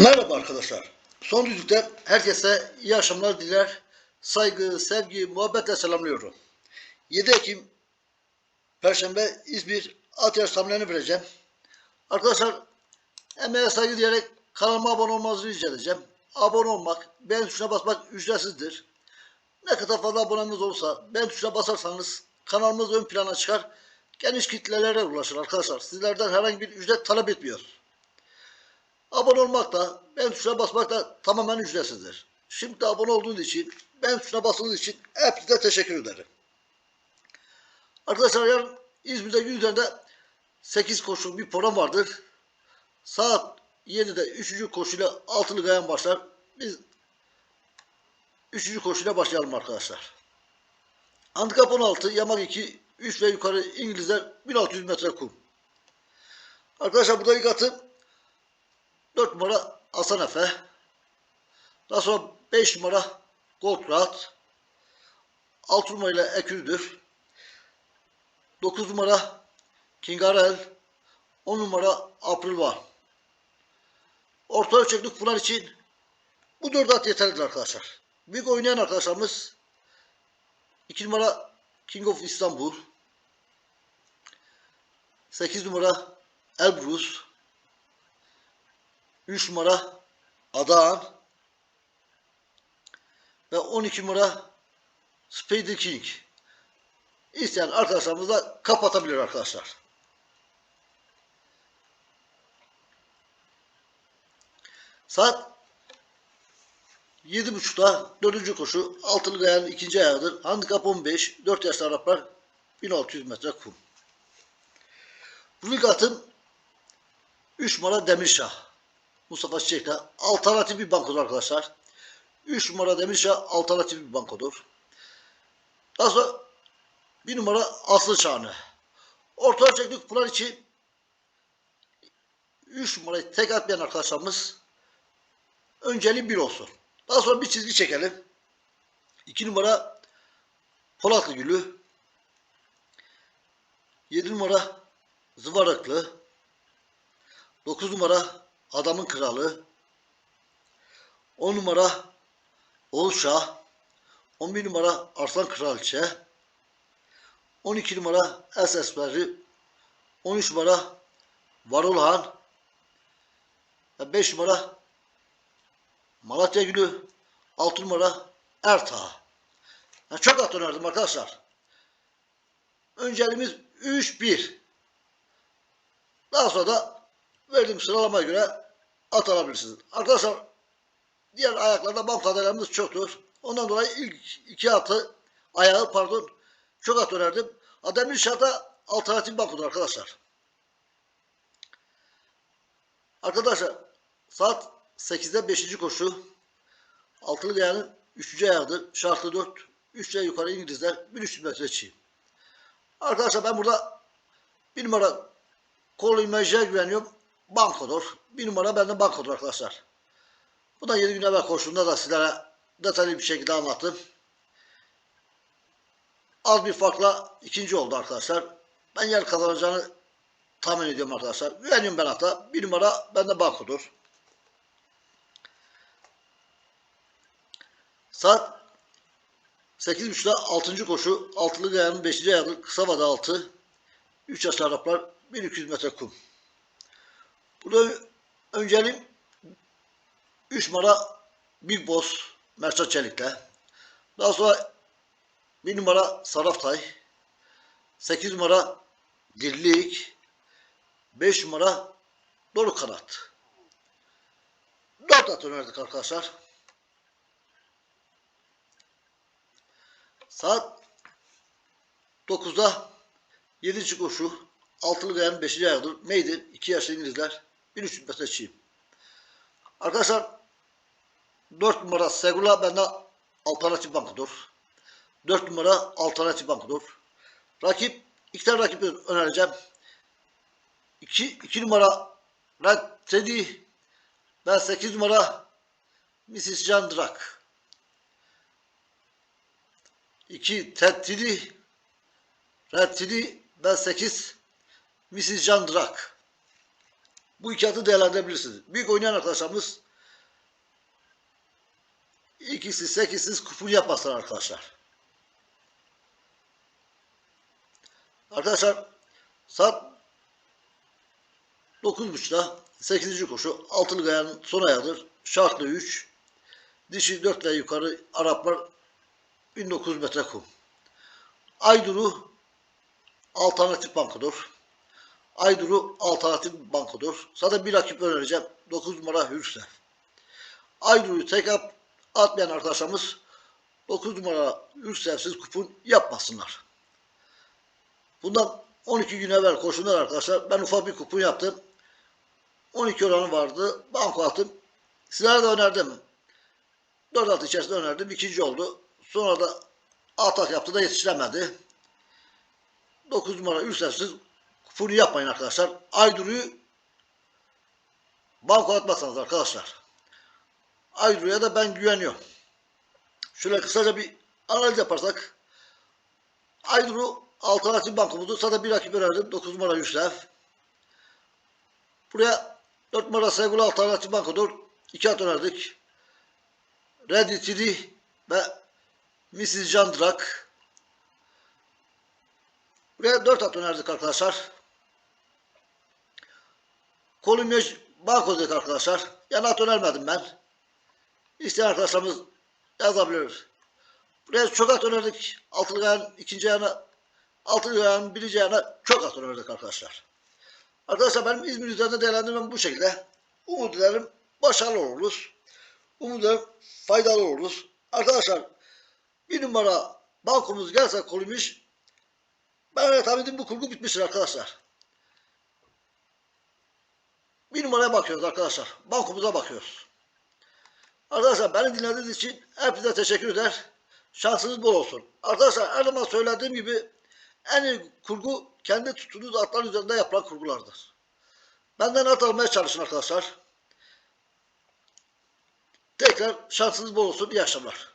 Merhaba arkadaşlar. Son düzlükten herkese iyi akşamlar diler. Saygı, sevgi, muhabbetle selamlıyorum. 7 Ekim Perşembe İzmir at yarış tahminlerini vereceğim. Arkadaşlar emeğe saygı diyerek kanalıma abone olmanızı rica edeceğim. Abone olmak, beğen tuşuna basmak ücretsizdir. Ne kadar fazla abonemiz olursa beğen tuşuna basarsanız kanalımız ön plana çıkar. Geniş kitlelere ulaşır arkadaşlar. Sizlerden herhangi bir ücret talep etmiyoruz. Abone olmak da, ben tuşuna basmak da tamamen ücretsizdir. Şimdi abone olduğunuz için, ben tuşuna bastığınız için hepinize teşekkür ederim. Arkadaşlar yarın İzmir'de gün üzerinde 8 koşu bir program vardır. Saat 7'de 3. koşuyla altılı gayan başlar. Biz 3. koşuyla başlayalım arkadaşlar. Handikap 16, yamak 2, 3 ve yukarı İngilizler 1600 metre kum. Arkadaşlar burada ilk atım 4 numara Hasan Efe. Daha sonra 5 numara Gold Rahat. 6 numarayla Ekürdür. 9 numara Kingarel. 10 numara April var. Orta ölçekli kutular için bu 4 at yeterlidir arkadaşlar. Büyük oynayan arkadaşlarımız 2 numara King of İstanbul. 8 numara Elbrus. 3 numara Adağan ve 12 numara Spider King. İsteyen arkadaşlarımız da kapatabilir arkadaşlar. Saat 7.30'da 4. koşu altılı gayanın ikinci ayağıdır. Handikap 15, 4 yaşlı Araplar 1600 metre kum. Bu lig atın 3 numara Demirşah. Mustafa Çiçek'le alternatif bir bankodur arkadaşlar. 3 numara Demirşah alternatif bir bankodur. Daha sonra 1 numara Aslı Çağını. Orta ölçekli kutular için 3 numarayı tek atmayan arkadaşlarımız önceliği 1 olsun. Daha sonra bir çizgi çekelim. 2 numara Polatlı Gülü. 7 numara Zıvaraklı. 9 numara Adamın Kralı. 10 numara Oğuzşah. 11 numara Arslan Kraliçe. 12 numara Esesberi. 13 numara Varolhan. ve 5 numara Malatya Gülü. 6 numara Erta. Yani çok at önerdim arkadaşlar. Önceliğimiz 3-1. Daha sonra da verdiğim sıralamaya göre at alabilirsiniz. Arkadaşlar diğer ayaklarda bank adaylarımız çoktur. Ondan dolayı ilk iki atı ayağı pardon çok at önerdim. Ademir Şah'da alternatif bankodur arkadaşlar. Arkadaşlar saat 8'de 5. koşu altılı gayanın 3. ayağıdır. Şartlı 4. 3 yukarı İngilizler 1300 metre çiğ. Arkadaşlar ben burada bir numara Kolu imajına güveniyorum. Bankodur. Bir numara bende bankodur arkadaşlar. Bu da 7 gün evvel koştuğumda da sizlere detaylı bir şekilde anlattım. Az bir farkla ikinci oldu arkadaşlar. Ben yer kazanacağını tahmin ediyorum arkadaşlar. Güveniyorum ben hatta. Bir numara bende bankodur. Saat 8.30'da 6. koşu. Altılı gayanın 5. ayağı kısa vada altı. 3 yaşlı Araplar 1200 metre kum. Burada önceliğim 3 numara Big Boss Merçat Çelik'le. Daha sonra 1 numara Saraftay. 8 numara Dirlik. 5 numara Doruk Kanat. 4 at önerdik arkadaşlar. Saat 9'da 7. koşu altılı gayanın 5. ayağıdır. Maiden 2 yaşlı İngilizler 1300 metre çiğ. Arkadaşlar 4 numara Segula bende alternatif bankodur. 4 numara alternatif bankodur. Rakip iki tane rakip önereceğim. 2 2 numara Red Teddy ben 8 numara Mrs. John Drak. 2 Ted Teddy Red Teddy ben 8 Mrs. John Drak. Bu iki atı değerlendirebilirsiniz. Büyük oynayan arkadaşlarımız ikisi sekizsiz kupon yapmasın arkadaşlar. Arkadaşlar saat 9.30'da 8. koşu altılı gayanın son ayağıdır. Şartlı 3. Dişi 4 ile yukarı Araplar 1900 metre kum. Ayduru alternatif bankodur. Ayduru alternatif bankodur. Sana bir rakip önereceğim. 9 numara Hürse. Ayduru'yu tek at, atmayan arkadaşlarımız 9 numara Hürsevsiz kupon yapmasınlar. Bundan 12 gün evvel koşunlar arkadaşlar. Ben ufak bir kupon yaptım. 12 oranı vardı. Banko attım. Sizlere de önerdim. 4 altı içerisinde önerdim. İkinci oldu. Sonra da atak yaptı da yetiştiremedi. 9 numara Hürsevsiz kuponu yapmayın arkadaşlar. Ayduru'yu banko atmazsanız arkadaşlar. Aydur'a da ben güveniyorum. Şöyle kısaca bir analiz yaparsak Aydur'u alternatif bankomuzdu. Sana bir rakip önerdim. 9 numara Yusuf. Buraya 4 numara Segul alternatif bankodur. 2 at önerdik. Ready Tiri ve Mrs. Jandrak. Buraya 4 at önerdik arkadaşlar. Kolumyaj banko dedik arkadaşlar. Yani at önermedim ben. İsteyen arkadaşlarımız yazabilir. Buraya çok at önerdik. Altılı ayağın ikinci ayağına, altılı ayağın birinci ayağına çok at önerdik arkadaşlar. Arkadaşlar benim İzmir üzerinde değerlendirmem bu şekilde. Umut ederim başarılı oluruz. Umut ederim faydalı oluruz. Arkadaşlar bir numara bankomuz gelse kolumuş. Ben tahmin bu kurgu bitmiştir arkadaşlar. Bir numaraya bakıyoruz arkadaşlar. Bankomuza bakıyoruz. Arkadaşlar beni dinlediğiniz için hepinize teşekkür eder. Şansınız bol olsun. Arkadaşlar her zaman söylediğim gibi en iyi kurgu kendi tuttuğunuz atlar üzerinde yapılan kurgulardır. Benden at almaya çalışın arkadaşlar. Tekrar şansınız bol olsun. İyi akşamlar.